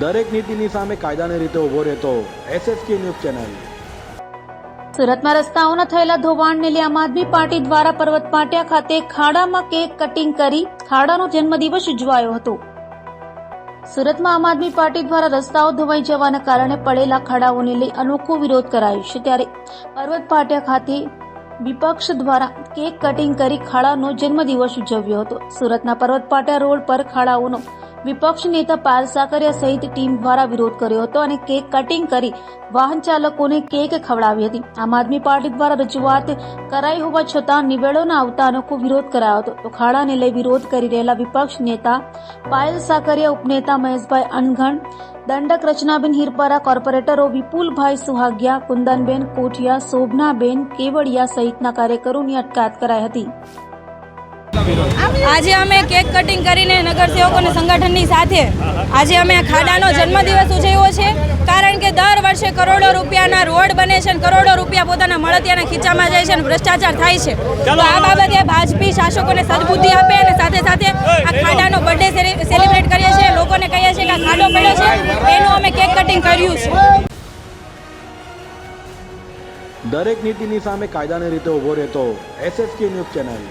દરેક નીતિની સામે કાયદાની રીતે ઊભો રહેતો એસએસકે ન્યૂઝ ચેનલ. સુરતમાં રસ્તાઓના થયેલા ધોવાણને લઈ આમ આદમી પાર્ટી દ્વારા પર્વત પાટિયા ખાતે ખાડામાં કેક કટિંગ કરી ખાડાનો જન્મદિવસ ઉજવાયો હતો. સુરતમાં આમ આદમી પાર્ટી દ્વારા રસ્તાઓ ધોવાઈ જવાના કારણે પડેલા ખાડાઓને લઈ અનોખો વિરોધ કરાયો છે. ત્યારે પર્વત પાટિયા ખાતે વિપક્ષ દ્વારા કેક કટિંગ કરી ખાડાનો જન્મદિવસ ઉજવ્યો હતો. સુરતના પર્વત પાટિયા રોડ પર ખાડાઓનો વિપક્ષ નેતા પાયલ સાકરિયા સહિત ટીમ દ્વારા વિરોધ કર્યો હતો અને કેક કટિંગ કરી વાહન ચાલકોને કેક ખવડાવી હતી. આમ આદમી પાર્ટી દ્વારા રજૂઆત કરાઈ હોવા છતાં નિવેડો ન વિરોધ કરાયો હતો. તો ખાડાને લઈ વિરોધ કરી રહેલા વિપક્ષ નેતા પાયલ સાકરિયા, ઉપનેતા મહેશભાઈ અનઘણ, દંડક રચનાબેન હિરપરા, કોર્પોરેટરો વિપુલભાઈ સુહાગિયા, કુંદનબેન કોઠિયા, શોભનાબેન કેવડિયા સહિતના કાર્યકરોની અટકાયત કરાઈ હતી. આજે અમે કેક કટિંગ કરીને નગરસેવકોને સંગઠનની સાથે આજે અમે ખાડાનો જન્મદિવસ ઉજવ્યો છે. કારણ કે દર વર્ષે કરોડો રૂપિયાના રોડ બને છે અને કરોડો રૂપિયા પોતાના મળતિયાના ખીચામાં જાય છે અને ભ્રષ્ટાચાર થાય છે. તો આ બાબતે ભાજપી શાસકોને સદબુદ્ધિ આપે અને સાથે સાથે આ ખાડાનો બર્થડે સેલિબ્રેટ કરીએ છીએ. લોકોને કહીએ છીએ કે આ ખાડો પડ્યો છે. એનું અમે કેક કટિંગ કર્યું છે. દરેક નીતિની સામે કાયદાની રીતે ઊભો રહેતો એસએસકે ન્યૂઝ ચેનલ.